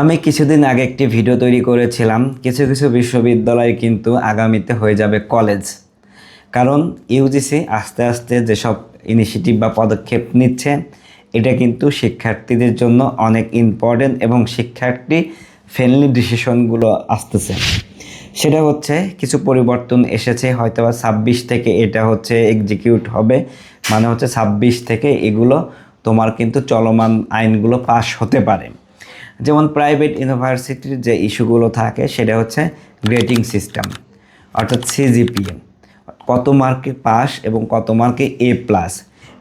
আমি কিছুদিন আগে একটি ভিডিও তৈরি করেছিলাম। কিছু কিছু বিশ্ববিদ্যালয় কিন্তু আগামীতে হয়ে যাবে কলেজ কারণ ইউজিসি আস্তে আস্তে যেসব ইনিশিয়েটিভ বা পদক্ষেপ নিচ্ছে, এটা কিন্তু শিক্ষার্থীদের জন্য অনেক ইম্পর্টেন্ট এবং শিক্ষার্থী ফ্রেন্ডলি ডিসিশনগুলো আসতেছে। সেটা হচ্ছে কিছু পরিবর্তন এসেছে হয়তো বা ছাব্বিশ থেকে এটা হচ্ছে এক্সিকিউট হবে। মানে হচ্ছে ছাব্বিশ থেকে এগুলো তোমার কিন্তু চলমান আইনগুলো পাশ হতে পারে। যেমন প্রাইভেট ইউনিভার্সিটির যে ইস্যুগুলো থাকে, সেটা হচ্ছে গ্রেডিং সিস্টেম অর্থাৎ সিজিপিএ কত মার্কে পাস এবং কত মার্কে এ প্লাস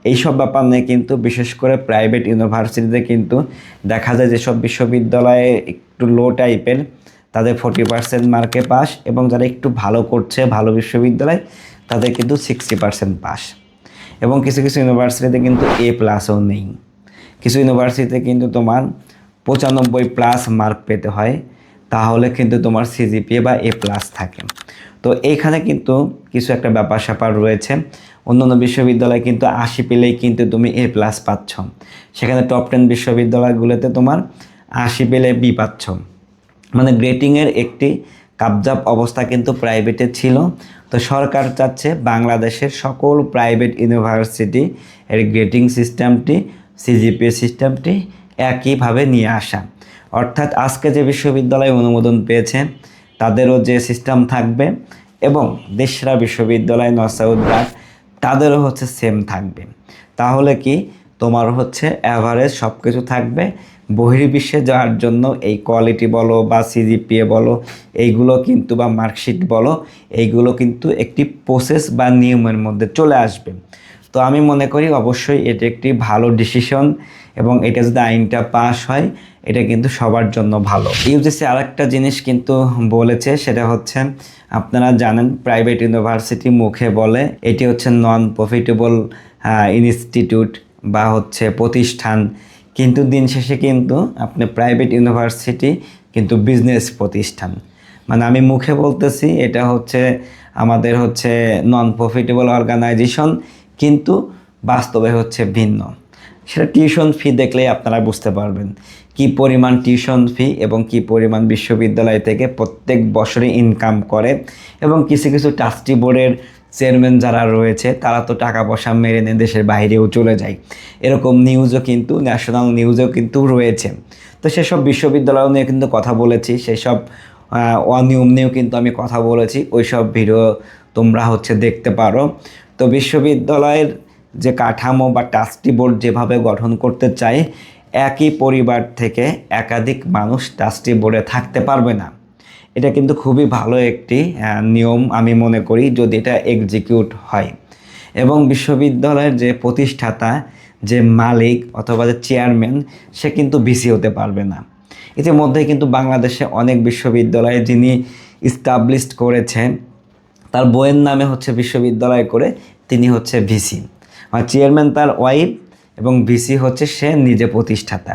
এইসব ব্যাপার নিয়ে কিন্তু বিশেষ করে প্রাইভেট ইউনিভার্সিটিতে কিন্তু দেখা যায় যেসব বিশ্ববিদ্যালয়ে একটু লো টাইপের তাদের ফোর্টি পার্সেন্ট মার্কে পাস এবং যারা একটু ভালো করছে, ভালো বিশ্ববিদ্যালয়, তাদের কিন্তু সিক্সটি পার্সেন্ট পাস এবং কিছু কিছু ইউনিভার্সিটিতে কিন্তু এ প্লাসও নেই। কিছু ইউনিভার্সিটিতে কিন্তু তোমার পঁচানব্বই প্লাস মার্ক পেতে হয়, তাহলে কিন্তু তোমার সিজিপিএ বা এ প্লাস থাকে। তো এইখানে কিন্তু কিছু একটা ব্যাপার স্যাপার রয়েছে। অন্যান্য বিশ্ববিদ্যালয়ে কিন্তু আশি পেলেই কিন্তু তুমি এ প্লাস পাচ্ছ। সেখানে টপ টেন বিশ্ববিদ্যালয়গুলোতে তোমার আশি পেলে বি পাচ্ছ। মানে গ্রেটিংয়ের একটি কাবজাব অবস্থা কিন্তু প্রাইভেটে ছিল। তো সরকার চাচ্ছে বাংলাদেশের সকল প্রাইভেট ইউনিভার্সিটি এর গ্রেটিং সিস্টেমটি সিজিপিএ সিস্টেমটি একইভাবে নিয়ে আসা। অর্থাৎ আজকে যে বিশ্ববিদ্যালয় অনুমোদন পেয়েছে, তাদেরও যে সিস্টেম থাকবে এবং দেশরা বিশ্ববিদ্যালয় নসাউদ্দার তাদেরও হচ্ছে সেম থাকবে। তাহলে কি? তোমার হচ্ছে অ্যাভারেজ সব কিছু থাকবে। বহির্বিশ্বে যাওয়ার জন্য এই কোয়ালিটি বলো বা সিজিপিএ বলো, এইগুলো কিন্তু বা মার্কশিট বলো, এইগুলো কিন্তু একটি প্রসেস বা নিয়মের মধ্যে চলে আসবে। তো আমি মনে করি অবশ্যই এটা একটি ভালো ডিসিশন এবং এটা যদি আইনটা পাস হয়, এটা কিন্তু সবার জন্য ভালো। ইউজিসি আরেকটা জিনিস কিন্তু বলেছে, সেটা হচ্ছে, আপনারা জানেন প্রাইভেট ইউনিভার্সিটি মুখে বলে, এটি হচ্ছে নন প্রফিটেবল ইনস্টিটিউট বা হচ্ছে প্রতিষ্ঠান। কিন্তু দিন শেষে কিন্তু আপনি প্রাইভেট ইউনিভার্সিটি কিন্তু বিজনেস প্রতিষ্ঠান। মানে আমি মুখে বলতেছি, এটা হচ্ছে আমাদের হচ্ছে নন প্রফিটেবল অর্গানাইজেশন কিন্তু বাস্তবে হচ্ছে ভিন্ন। সেটা টিউশন ফি দেখলেই আপনারা বুঝতে পারবেন কি পরিমাণ টিউশন ফি এবং কি পরিমাণ বিশ্ববিদ্যালয় থেকে প্রত্যেক বছরে ইনকাম করে এবং কিছু কিছু ট্রাস্টি বোর্ডের চেয়ারম্যান যারা রয়েছে, তারা তো টাকা পয়সা মেরে নিয়ে দেশের বাইরেও চলে যায়। এরকম নিউজও কিন্তু, ন্যাশনাল নিউজও কিন্তু রয়েছে। তো সেসব বিশ্ববিদ্যালয় নিয়ে কিন্তু কথা বলেছি, সেসব অনিয়ম নিয়েও কিন্তু আমি কথা বলেছি ওই সব ভিডিও তোমরা হচ্ছে দেখতে পারো। তো বিশ্ববিদ্যালয়ের যে কাঠামো বা ট্রাস্টি বোর্ড যেভাবে গঠন করতে চায়, একই পরিবার থেকে একাধিক মানুষ ট্রাস্টি বোর্ডে থাকতে পারবে না। এটা কিন্তু খুবই ভালো একটি নিয়ম আমি মনে করি যদি এটা এক্সিকিউট হয়। এবং বিশ্ববিদ্যালয়ের যে প্রতিষ্ঠাতা, যে মালিক অথবা যে চেয়ারম্যান সে কিন্তু বিসি হতে পারবে না। ইতিমধ্যে কিন্তু বাংলাদেশে অনেক বিশ্ববিদ্যালয়ে যিনি ইস্টাবলিশড করেছেন তার বইয়ের নামে হচ্ছে বিশ্ববিদ্যালয় করে তিনি হচ্ছে ভিসি। মানে চেয়ারম্যান তার ওয়াইফ এবং ভিসি হচ্ছে সে নিজে প্রতিষ্ঠাতা।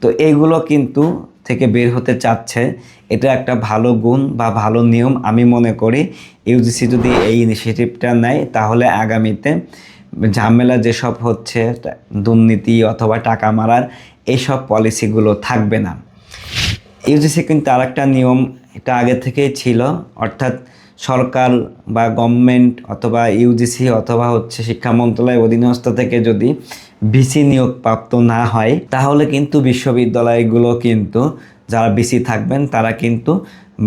তো এইগুলো কিন্তু থেকে বের হতে চাচ্ছে। এটা একটা ভালো গুণ বা ভালো নিয়ম আমি মনে করি। ইউজিসি যদি এই ইনিশিয়েটিভটা নেয়, তাহলে আগামীতে ঝামেলা যেসব হচ্ছে, দুর্নীতি অথবা টাকা মারার এইসব পলিসিগুলো থাকবে না। ইউজিসি কিন্তু আরেকটা নিয়ম, এটা আগে থেকেই ছিল। অর্থাৎ সরকার বা গভর্নমেন্ট অথবা ইউজিসি অথবা হচ্ছে শিক্ষা মন্ত্রণালয়ের অধীনস্থ থেকে যদি বিসি নিয়োগ প্রাপ্ত না হয়, তাহলে কিন্তু বিশ্ববিদ্যালয়গুলো কিন্তু যারা বিসি থাকবেন, তারা কিন্তু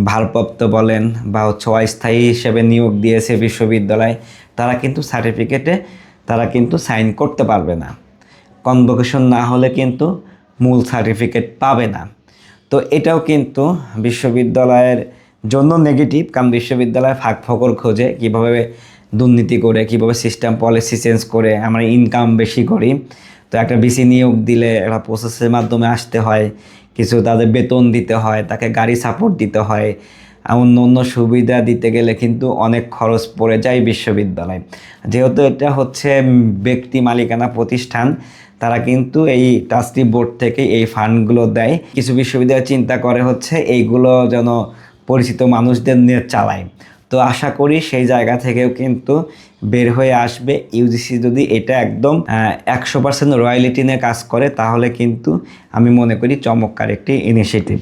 ভারপ্রাপ্ত বলেন বা হচ্ছে অস্থায়ী হিসেবে নিয়োগ দিয়েছে বিশ্ববিদ্যালয়, তারা কিন্তু সার্টিফিকেটে তারা কিন্তু সাইন করতে পারবে না। কনভোকেশন না হলে কিন্তু মূল সার্টিফিকেট পাবে না। তো এটাও কিন্তু বিশ্ববিদ্যালয়ের জন্য নেগেটিভ কারণ বিশ্ববিদ্যালয় ফাঁক ফকর খোঁজে কীভাবে দুর্নীতি করে, কীভাবে সিস্টেম পলিসি চেঞ্জ করে, আমরা ইনকাম বেশি করি। তো একটা বিসি নিয়োগ দিলে একটা প্রসেসের মাধ্যমে আসতে হয়, কিছু তাদের বেতন দিতে হয়, তাকে গাড়ি সাপোর্ট দিতে হয় অন্য অন্য সুবিধা দিতে গেলে কিন্তু অনেক খরচ পড়ে যায় বিশ্ববিদ্যালয়। যেহেতু এটা হচ্ছে ব্যক্তি মালিকানা প্রতিষ্ঠান, তারা কিন্তু এই ট্রাস্টি বোর্ড থেকে এই ফান্ডগুলো দেয়। কিছু বিশ্ববিদ্যালয় চিন্তা করে হচ্ছে এইগুলো যেন পরিচিত মানুষদের নিয়ে চালায় তো আশা করি সেই জায়গা থেকেও কিন্তু বের হয়ে আসবে। ইউজিসি যদি এটা একদম একশো পার্সেন্ট রয়্যালিটি নিয়ে কাজ করে, তাহলে কিন্তু আমি মনে করি চমৎকার একটি ইনিশিয়েটিভ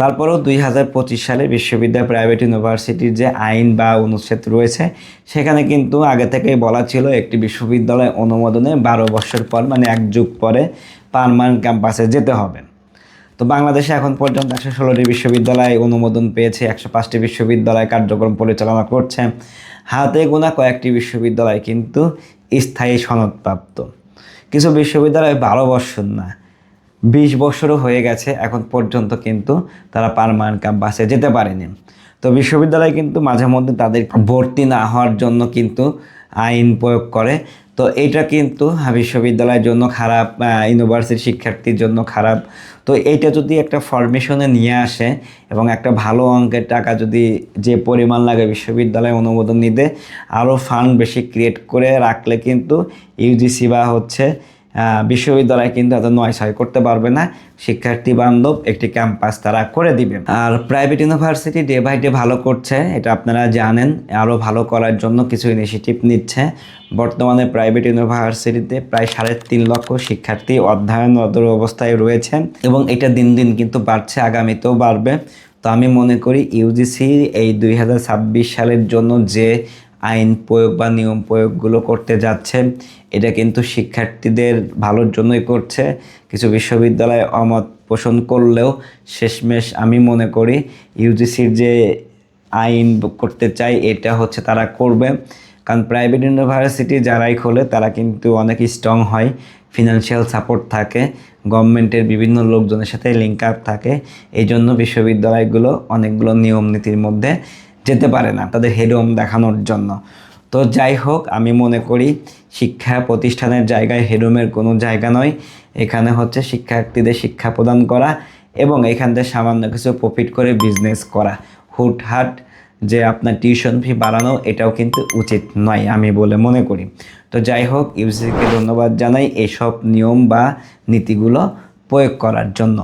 তারপরেও দুই হাজার পঁচিশ সালে বিশ্ববিদ্যালয় প্রাইভেট ইউনিভার্সিটির যে আইন বা অনুচ্ছেদ রয়েছে, সেখানে কিন্তু আগে থেকেই বলা ছিল একটি বিশ্ববিদ্যালয় অনুমোদনে বারো বছর পর মানে এক যুগ পরে পারমানেন্ট ক্যাম্পাসে যেতে হবে। তো বাংলাদেশে এখন পর্যন্ত একশো ষোলোটি বিশ্ববিদ্যালয় অনুমোদন পেয়েছে, একশো পাঁচটি বিশ্ববিদ্যালয় কার্যক্রম পরিচালনা করছে। হাতে গোনা কয়েকটি বিশ্ববিদ্যালয় কিন্তু স্থায়ী সনদপ্রাপ্ত। কিছু বিশ্ববিদ্যালয় বারো বছর না, বিশ বছরও হয়ে গেছে এখন পর্যন্ত কিন্তু তারা পারমানেন্ট ক্যাম্পাসে যেতে পারেনি। তো বিশ্ববিদ্যালয় কিন্তু মাঝে মধ্যে তাদের ভর্তি না হওয়ার জন্য কিন্তু আইন প্রয়োগ করে। তো এটা কিন্তু বিশ্ববিদ্যালয়ের জন্য খারাপ ইউনিভার্সিটি শিক্ষার্থীর জন্য খারাপ। তো এইটা যদি একটা ফরমেশনে নিয়ে আসে এবং একটা ভালো অঙ্কের টাকা যদি যে পরিমাণ লাগে বিশ্ববিদ্যালয়ে অনুমোদন নিতে, আরও ফান্ড বেশি ক্রিয়েট করে রাখলে কিন্তু ইউজিসি বা হচ্ছে বিশ্ববিদ্যালয় কিন্তু এত নয় ছয় করতে পারবে না। শিক্ষার্থী বান্ধব একটি ক্যাম্পাস তারা করে দিবে। আর private university day by day ভালো করছে, এটা আপনারা জানেন আরও ভালো করার জন্য কিছু ইনিশিয়েটিভ নিচ্ছে। বর্তমানে প্রাইভেট ইউনিভার্সিটিতে প্রায় সাড়ে তিন লক্ষ শিক্ষার্থী অধ্যয়নরত অবস্থায় রয়েছে এবং এটা দিন দিন কিন্তু বাড়ছে, আগামীতেও বাড়বে। তো আমি মনে করি ইউজিসি এই দুই হাজার ছাব্বিশ সালের জন্য যে আইন প্রয়োগ বা নিয়ম প্রয়োগগুলো করতে যাচ্ছে। এটা কিন্তু শিক্ষার্থীদের ভালোর জন্যই করছে। কিছু বিশ্ববিদ্যালয় অমত পোষণ করলেও শেষমেশ আমি মনে করি ইউজিসির যে আইন করতে চাই, এটা হচ্ছে তারা করবে। কারণ প্রাইভেট ইউনিভার্সিটি যারাই খোলে, তারা কিন্তু অনেক স্ট্রং হয়। ফিনান্সিয়াল সাপোর্ট থাকে, গভর্নমেন্টের বিভিন্ন লোকজনের সাথে লিঙ্ক আপ থাকে। এই জন্য বিশ্ববিদ্যালয়গুলো অনেকগুলো নিয়ম নীতির মধ্যে যেতে পারে না তাদের হেডোম দেখানোর জন্য। তো যাই হোক, আমি মনে করি শিক্ষা প্রতিষ্ঠানের জায়গায় হেডোমের কোনো জায়গা নয়। এখানে হচ্ছে শিক্ষার্থীদের শিক্ষা প্রদান করা এবং এখান থেকে সামান্য কিছু প্রফিট করে বিজনেস করা। হুটহাট যে আপনার টিউশন ফি বাড়ানো, এটাও কিন্তু উচিত নয় আমি বলে মনে করি। তো যাই হোক ইউসিকে ধন্যবাদ জানাই এসব নিয়ম বা নীতিগুলো প্রয়োগ করার জন্য।